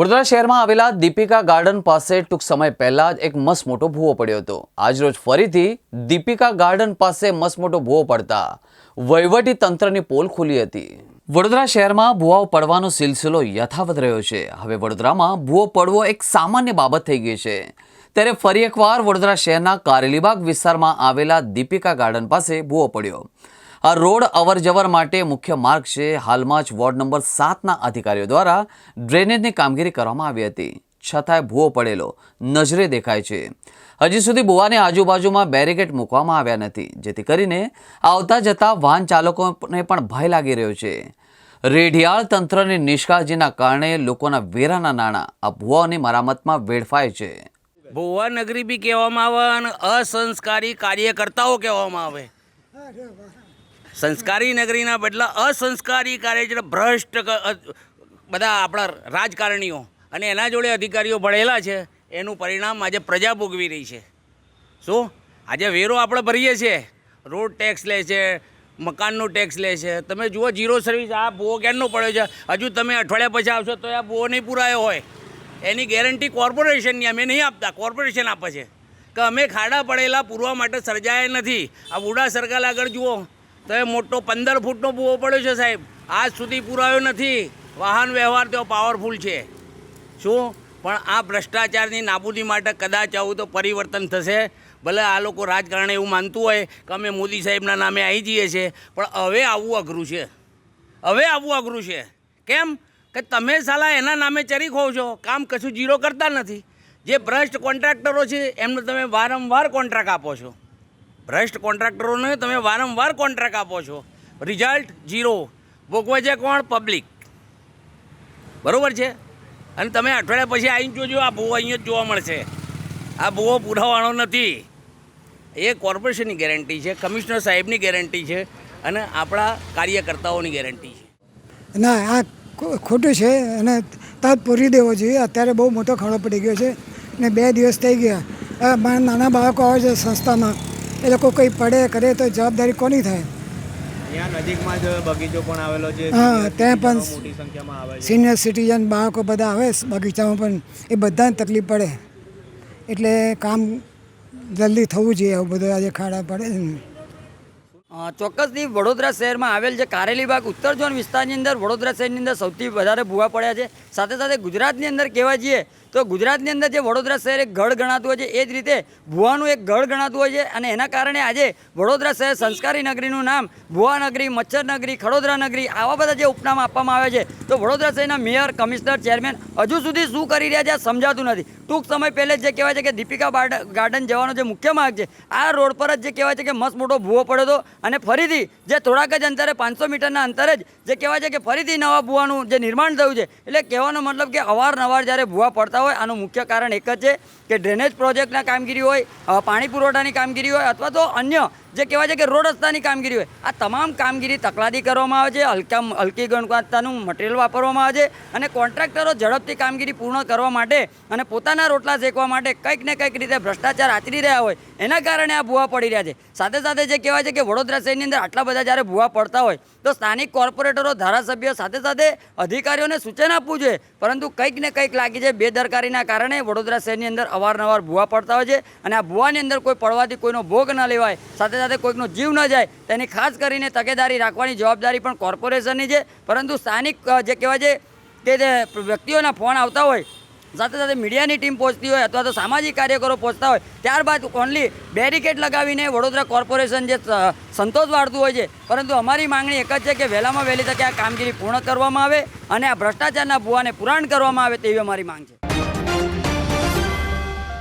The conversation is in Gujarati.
વડોદરા શહેરમાં આવેલા દીપિકા ગાર્ડન પાસે ટૂંક સમય પહેલા જ એક મસ્ત મોટો ભૂવો પડ્યો હતો. આજરોજ ફરીથી દીપિકા ગાર્ડન પાસે મસ્ત મોટો ભૂવો પડતા વહીવટી તંત્રની પોલ ખુલી હતી. વડોદરા શહેરમાં ભૂવાઓ પડવાનો સિલસિલો યથાવત રહ્યો છે. હવે વડોદરામાં ભૂવો પડવો એક સામાન્ય બાબત થઈ ગઈ છે. ત્યારે ફરી એકવાર વડોદરા શહેરના કારેલીબાગ વિસ્તારમાં આવેલા દીપિકા ગાર્ડન પાસે ભૂવો પડ્યો. આ રોડ અવરજવર માટે મુખ્ય માર્ગ છે. હાલમાં જ વોર્ડ નંબર સાતના અધિકારીઓ દ્વારા ડ્રેનેજની કામગીરી કરવામાં આવી હતી. છતાંય ભૂવો પડેલો. નજરે દેખાય છે. હજી સુધી ભૂવાની આજુબાજુમાં બેરિકેડ મૂકવામાં આવ્યા નથી. જેથી કરીને આવતા જતા વાહન ચાલકોને પણ ભય લાગી રહ્યો છે. રેઢિયાળ તંત્રની નિષ્કાળજીના કારણે લોકોના વેરાના નાણાં આ ભૂવાઓની મરામતમાં વેડફાય છે. ભુવા નગરી બી કહેવામાં આવે અને અસંસ્કારી કાર્યકર્તાઓ કહેવામાં આવે. સંસ્કારી નગરીના બદલા અસંસ્કારી કાર્ય ભ્રષ્ટ બધા આપણા રાજકારણીઓ અને એના જોડે અધિકારીઓ ભળેલા છે, એનું પરિણામ આજે પ્રજા ભોગવી રહી છે. શું? આજે વેરો આપણે ભરીએ છીએ. રોડ ટેક્સ લે છે, મકાનનું ટેક્સ લે છે. તમે જુઓ જીરો સર્વિસ આ ભૂવો ક્યારનો પડ્યો છે? હજુ તમે અઠવાડિયા પછી આવશો તો આ ભૂવો નહીં પૂરાયો હોય. એની ગેરંટી કોર્પોરેશનની અમે નહીં આપતા કોર્પોરેશન આપે છે. કે અમે ખાડા પડેલા પૂરવા માટે સર્જાયા નથી. આ બુડા સરકાર આગળ જુઓ. તો એ મોટો પંદર ફૂટનો ભૂવો પડ્યો છે સાહેબ. આજ સુધી પુરાયો નથી. વાહન વ્યવહાર તો પાવરફુલ છે. શું? પણ આ ભ્રષ્ટાચારની નાબૂદી માટે કદાચ આવું તો પરિવર્તન થશે. ભલે આ લોકો રાજકારણે એવું માનતું હોય કે અમે મોદી સાહેબના નામે આવી જઈએ છીએ, પણ હવે આવવું અઘરું છે. હવે આવવું અઘરું છે. કેમ? કે તમે સાલા એના નામે ચરી ખો છો. કામ કશું જીરો કરતા નથી. જે ભ્રષ્ટ કોન્ટ્રાક્ટરો છે, એમને તમે વારંવાર કોન્ટ્રાક્ટ આપો છો. ભ્રષ્ટ કોન્ટ્રાક્ટરોને તમે વારંવાર કોન્ટ્રાક્ટ આપો છો. Result zero. ભોગવે છે કોણ? પબ્લિક. બરાબર છે? અને તમે અઠવાડિયા પછી આવીને જોજો, આ ભૂવો અહીંયા જ જોવા મળશે. આ ભૂવો પુરાવાનો નથી. એ કોર્પોરેશનની ગેરંટી છે, કમિશનર સાહેબની ગેરંટી છે, અને આપણા કાર્યકર્તાઓની ગેરંટી છે. ના, આ ખોટું છે, અને તાત પૂરી દેવો જોઈએ. અત્યારે બહુ મોટો ખડો પડી ગયો છે, ને બે દિવસ થઈ ગયા. મારા નાના બાળકો આવે છે સંસ્થામાં. એ લોકો કંઈ પડે કરે તો જવાબદારી કોની થાય? નજીકમાં જ બગીચો પણ આવેલો છે. હા, ત્યાં પણ મોટી સંખ્યામાં આવે સિનિયર સિટીઝન બાળકો બધા આવે બગીચામાં પણ એ બધાને તકલીફ પડે. એટલે કામ જલ્દી થવું જોઈએ આવું બધું આજે ખાડા પડે છે ચોક્કસથી વડોદરા શહેરમાં આવેલ જે કારેલીબાગ ઉત્તર ઝોન વિસ્તારની અંદર વડોદરા શહેરની અંદર સૌથી વધારે ભૂવા પડ્યા છે. સાથે સાથે ગુજરાતની અંદર કહેવા જઈએ તો ગુજરાતની અંદર જે વડોદરા શહેર એક ગઢ ગણાતું હોય છે, એ જ રીતે ભુવાનું એક ગઢ ગણાતું હોય છે અને એના કારણે આજે વડોદરા શહેર સંસ્કારી નગરીનું નામ, ભુવા નગરી, મચ્છર નગરી, ખડોદરા નગરી, આવા બધા જે ઉપનામ આપવામાં આવે છે, તો વડોદરા શહેરના મેયર, કમિશનર, ચેરમેન હજુ સુધી શું કરી રહ્યા છે આ સમજાતું નથી. ટૂંક સમય પહેલે જ કહેવાય છે કે દીપિકા ગાર્ડન જવાનો જે મુખ્ય માર્ગ છે, આ રોડ પર જ જે કહેવાય છે કે મસ્ત મોટો ભૂવો પડ્યો હતો અને ફરીથી જે થોડાક જ અંતરે, પાંચસો મીટરના અંતરે જ જે કહેવાય છે કે ફરીથી નવા ભૂવાનું જે નિર્માણ થયું છે, એટલે કહેવાનો મતલબ કે અવારનવાર જ્યારે ભૂવા પડતા હોય. આનું મુખ્ય કારણ એક જ છે કે ડ્રેનેજ પ્રોજેક્ટના કામગીરી હોય પાણી પુરવઠાની કામગીરી હોય અથવા તો અન્ય જે કહેવાય છે કે રોડ રસ્તાની કામગીરી હોય. આ તમામ કામગીરી તકલાદી કરવામાં આવે છે, હલકા હલકી ગુણવત્તાનું મટીરિયલ વાપરવામાં આવે છે અને કોન્ટ્રાક્ટરો ઝડપથી કામગીરી પૂર્ણ કરવા માટે અને પોતાના રોટલા શેકવા માટે કંઈક ને કંઈક રીતે ભ્રષ્ટાચાર આચરી રહ્યા હોય, એના કારણે આ ભૂવા પડી રહ્યા છે. સાથે સાથે જે કહેવાય છે કે વડોદરા શહેરની અંદર આટલા બધા જ્યારે ભૂવા પડતા હોય, તો સ્થાનિક કોર્પોરેટરો, ધારાસભ્યો, સાથે સાથે અધિકારીઓને સૂચન આપવું જોઈએ. પરંતુ કંઈક ને કંઈક લાગી છે બેદરકારીના કારણે વડોદરા શહેરની અંદર અવારનવાર ભૂવા પડતા હોય છે અને આ ભૂવાની અંદર કોઈ પડવાથી કોઈનો ભોગ ન લેવાય. સાથે સાથે કોઈકનો જીવ ન જાય, તેની ખાસ કરીને તકેદારી રાખવાની જવાબદારી પણ કોર્પોરેશનની છે. પરંતુ સ્થાનિક જે કહેવાય છે કે જે વ્યક્તિઓના ફોન આવતા હોય, સાથે સાથે મીડિયાની ટીમ પહોંચતી હોય અથવા તો સામાજિક કાર્યકરો પહોંચતા હોય, ત્યારબાદ ઓનલી બેરિકેડ લગાવીને વડોદરા કોર્પોરેશન જે સંતોષ વાળતું હોય છે. પરંતુ અમારી માંગણી એક જ છે કે વહેલામાં વહેલી તકે આ કામગીરી પૂર્ણ કરવામાં આવે અને આ ભ્રષ્ટાચારના ભૂવાને પુરાણ કરવામાં આવે તેવી અમારી માંગ છે.